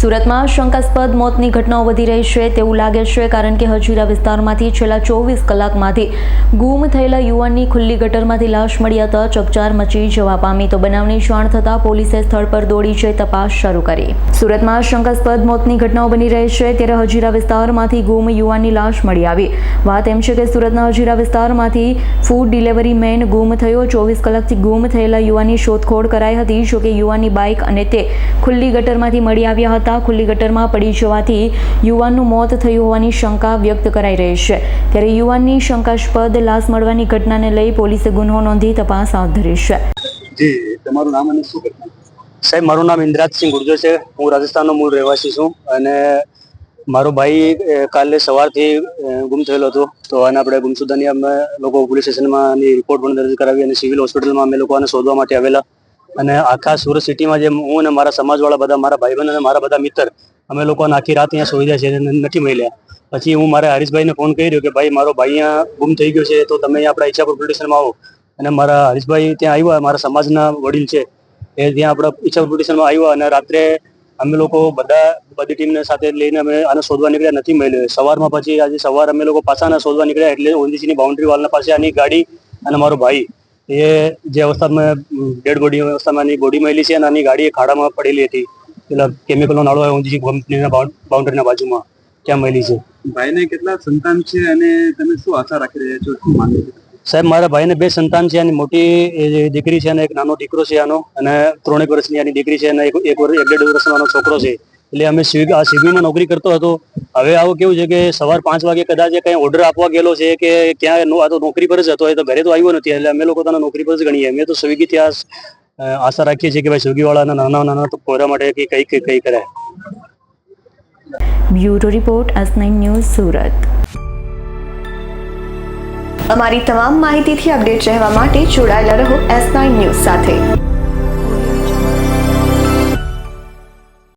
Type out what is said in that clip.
સુરતમાં શંકાસ્પદ મોતની ઘટનાઓ વધી રહી છે તેવું લાગે છે કારણ કે હજીરા વિસ્તારમાંથી છેલ્લા ચોવીસ કલાકમાંથી ગુમ થયેલા યુવાનની ખુલ્લી ગટરમાંથી લાશ મળી હતા, ચકચાર મચી જવા પામી. તો બનાવની જાણ થતાં પોલીસે સ્થળ પર દોડી જઈ તપાસ શરૂ કરી. સુરતમાં શંકાસ્પદ મોતની ઘટનાઓ બની રહી છે ત્યારે હજીરા વિસ્તારમાંથી ગુમ યુવાનની લાશ મળી આવી. વાત એમ છે કે સુરતના હજીરા વિસ્તારમાંથી ફૂડ ડિલિવરી મેન ગુમ થયો. ચોવીસ કલાકથી ગુમ થયેલા યુવાનની શોધખોળ કરાઈ હતી, જોકે યુવાનની બાઇક અને તે ખુલ્લી ગટરમાંથી મળી આવ્યા હતા. ખુલ્લી ગટરમાં પડી જવાથી યુવાનનું મોત થયું હોવાની શંકા વ્યક્ત કરાઈ રહી છે. ત્યારે યુવાનની શંકાસ્પદ લાશ મળવાની ઘટનાને લઈ પોલીસે ગુનો નોંધી તપાસ હાથ ધરી છે. જી તમારું નામ અને શું ઘટના? સાહેબ મારું નામ ઇન્દ્રાજસિંહ ગુર્જર છે. હું રાજસ્થાનનો મૂળ રહેવાસી છું અને મારો ભાઈ કાલે સવારથી ગુમ થયેલો હતો. તો આને આપણે ગુમસુદાની અમે લોકો પોલીસ સ્ટેશનમાં રિપોર્ટ પણ દર્જ કરાવી અને સિવિલ હોસ્પિટલમાં અમે લોકો આને શોધવા માટે આવેલા. અને આખા સુરત સિટીમાં જે હું અને મારા સમાજવાળા બધા, મારા ભાઈબંધ અને મારા બધા મિત્ર, અમે લોકોને આખી રાત અહીંયા સોઈ છે નથી મળ્યા. પછી હું મારા હરીશભાઈને ફોન કર્યો કે, ભાઈ, મારો ભાઈ અહીંયા ગુમ થઈ ગયો છે, તો તમે આપણા ઈચ્છાપુર પોલીસ સ્ટેશનમાં આવો. અને મારા હરીશભાઈ ત્યાં આવ્યા, મારા સમાજના વડીલ છે, એ ત્યાં આપણા ઈચ્છાપુર પોલીસ સ્ટેશનમાં આવ્યા અને રાત્રે અમે લોકો બધા, બધી ટીમને સાથે લઈને અમે આને શોધવા નીકળ્યા, નથી મળ્યો. સવારમાં પછી આજે સવાર અમે લોકો પાછા શોધવા નીકળ્યા એટલે ઓંદીસીની બાઉન્ડ્રી વાલના પાસે આની ગાડી અને મારો ભાઈ. એ જે અવસ્થામાં ડેડ બોડી અવસ્થામાં એની બોડી મળેલી છે અને આની ગાડી ખાડામાં પડેલી હતી. પેલા કેમિકલનો નાળો આવ્યો ઓંદીસી કંપનીના બાઉન્ડરીના બાજુમાં ત્યાં મળેલી છે. ભાઈને કેટલા સંતાન છે અને તમે શું આશા રાખી રહ્યા છો? શું માનો સાહેબ મારા ભાઈને બે સંતાન છે અને મોટી દીકરી છે અને એક નાનો દીકરો છે આનો. અને ત્રણેક વર્ષની આની દીકરી છે અને એક એક વર્ષ એક દેઢ વર્ષનો આનો છોકરો છે. એટલે અમે સ્વીગી આ સ્વિગીમાં નોકરી કરતો હતો. હવે આવું કેવું છે કે સવાર પાંચ વાગે કદાચ કંઈ ઓર્ડર આપવા ગયેલો છે કે ક્યાં આ તો નોકરી પર જ હતો, એ તો ઘરે તો આવ્યો નથી. એટલે અમે લોકો તને નોકરી પર જ ગણીએ. અમે તો સ્વિગીથી આ આશા રાખીએ છીએ કે ભાઈ સ્વિગી વાળાના નાના નાના પોરા માટે કે કંઈક કંઈ કરે bureau report nine news Surat. અમારી તમામ માહિતીથી અપડેટ રહેવા માટે જોડાયેલા રહો એસ નાઇન ન્યૂઝ સાથે.